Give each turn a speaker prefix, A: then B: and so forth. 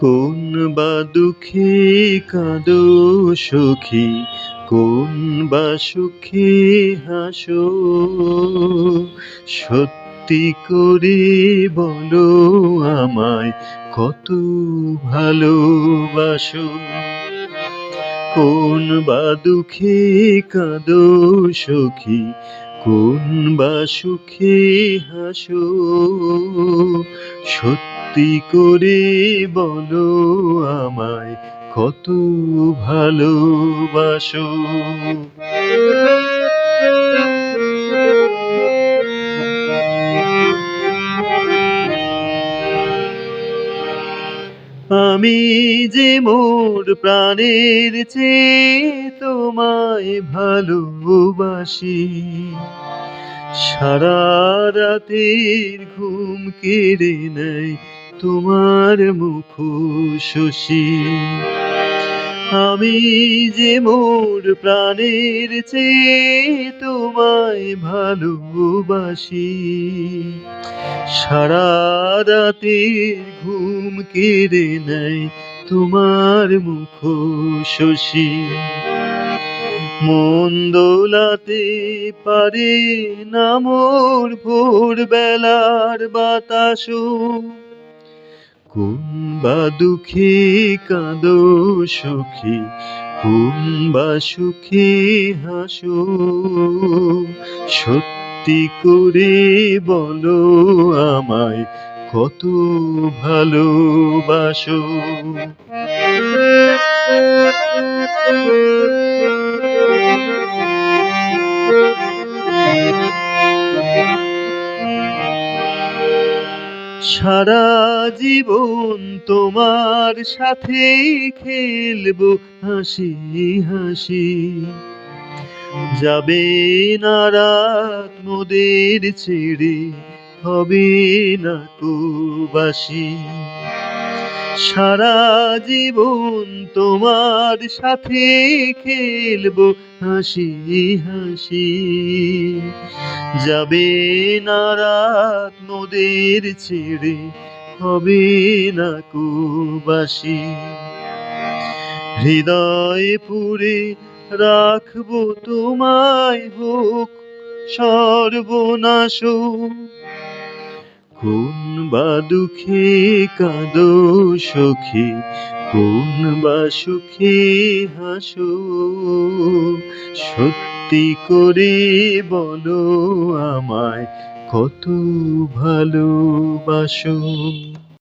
A: কোন বা দুঃখে কাঁদো সখী, কোন বা সুখে হাসো? সত্যি করে বলো আমায়, কত ভালোবাসো। কোন বা দুঃখে কাঁদো সখী, কোন বা সুখে হাসো? সত্যি করে বলো আমায়, কত ভালোবাসো। আমি যে মোর প্রাণের চেয়ে তোমায় ভালোবাসি, সারা রাতের ঘুম কেড়ে নেয় তোমার মুখ শশী। আমি যে মোর প্রাণের চেয়ে তোমায় ভালোবাসি। সারা রাতের ঘুম কেড়ে নেয় তোমার মুখ শশী। মন দোলাতে পারে না মোর ভোর বেলার বাতাসও। কোন বা দুঃখে, কাঁদো সুখী। কোন বা সুখে, হাসো। সত্যি করে বলো আমায়, কত ভালোবাসো। সারা জীবন তোমার সাথে খেলব, হাসি হাসি। যাবে না রাত মোদের ছেড়ে, হবে না কুবাসি সারা জীবন তোমার সাথে খেলব। হাসি হাসি। যাবে না রাত মোদের ছেড়ে, হবে না কুবাসি। হৃদয় পুরে রাখব তোমায় হোক সর্বনাশ। কোন বা দুঃখে কাঁদো সখী? কোন বা সুখে হাসো? সত্যি করে বলো আমায়, কত ভালোবাসো?